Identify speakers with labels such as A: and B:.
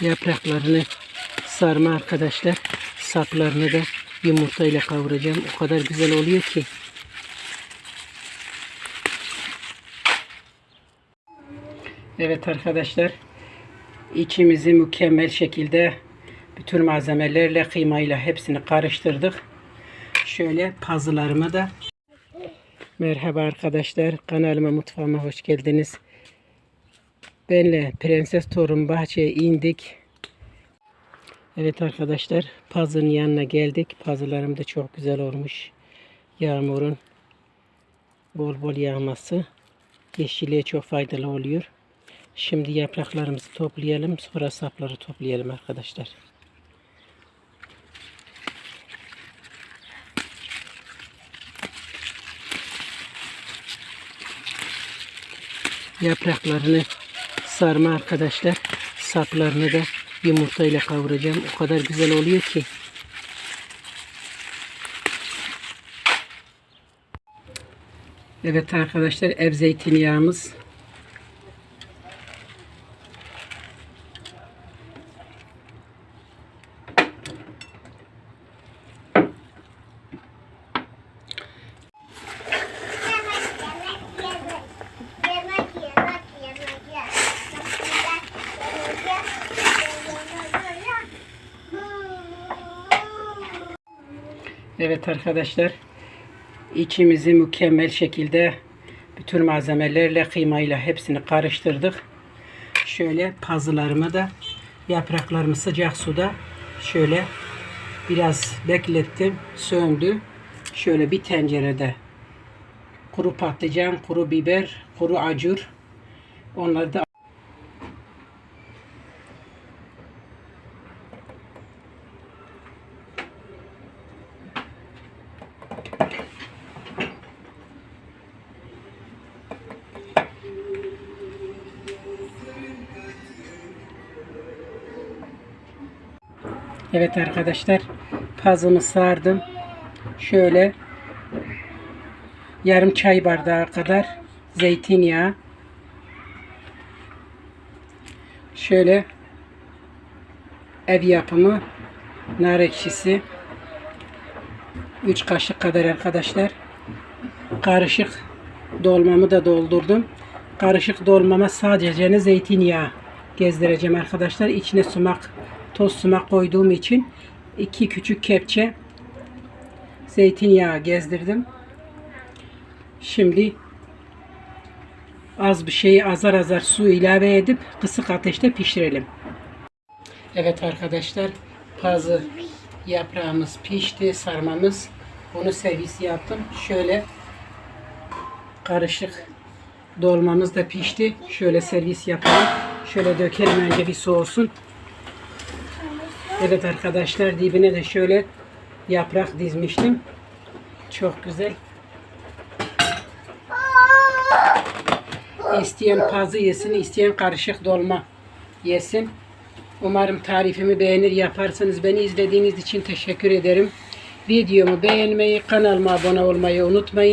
A: Yapraklarını sarma arkadaşlar. Saplarını da yumurtayla kavuracağım. O kadar güzel oluyor ki. Evet arkadaşlar. içimizi mükemmel şekilde bütün malzemelerle kıymayla hepsini karıştırdık. Şöyle pazılarımı da Merhaba arkadaşlar. Kanalıma mutfağıma hoş geldiniz. Benle Prenses Torun bahçeye indik. Evet arkadaşlar pazın yanına geldik. Pazılarım da çok güzel olmuş. Yağmurun bol bol yağması yeşilliğe çok faydalı oluyor. Şimdi yapraklarımızı toplayalım. Sonra sapları toplayalım arkadaşlar. Yapraklarını sarma arkadaşlar. Saplarını da yumurtayla kavuracağım. O kadar güzel oluyor ki. Evet arkadaşlar ev zeytinyağımız Evet arkadaşlar içimizi mükemmel şekilde bütün malzemelerle kıymayla hepsini karıştırdık. Şöyle pazılarımı da yapraklarımı sıcak suda şöyle biraz beklettim. Söndü. Şöyle bir tencerede kuru patlıcan, kuru biber, kuru acur onları da Evet arkadaşlar pazımı sardım. Şöyle yarım çay bardağı kadar zeytinyağı. Şöyle ev yapımı nar ekşisi 3 kaşık kadar arkadaşlar. Karışık dolmamı da doldurdum. Karışık dolmama sadece zeytinyağı gezdireceğim arkadaşlar. İçine sumak, toz sumak koyduğum için iki küçük kepçe zeytinyağı gezdirdim. Şimdi az bir şeyi azar azar su ilave edip kısık ateşte pişirelim. Evet arkadaşlar pazı yaprağımız pişti sarmamız bunu servis yaptım. Şöyle karışık dolmamız da pişti. Şöyle servis yapalım. Şöyle dökelim önce bir soğusun. Evet arkadaşlar dibine de şöyle yaprak dizmiştim. Çok güzel. İsteyen pazı yesin, isteyen karışık dolma yesin. Umarım tarifimi beğenir yaparsanız beni izlediğiniz için teşekkür ederim. Videomu beğenmeyi, kanalıma abone olmayı unutmayın.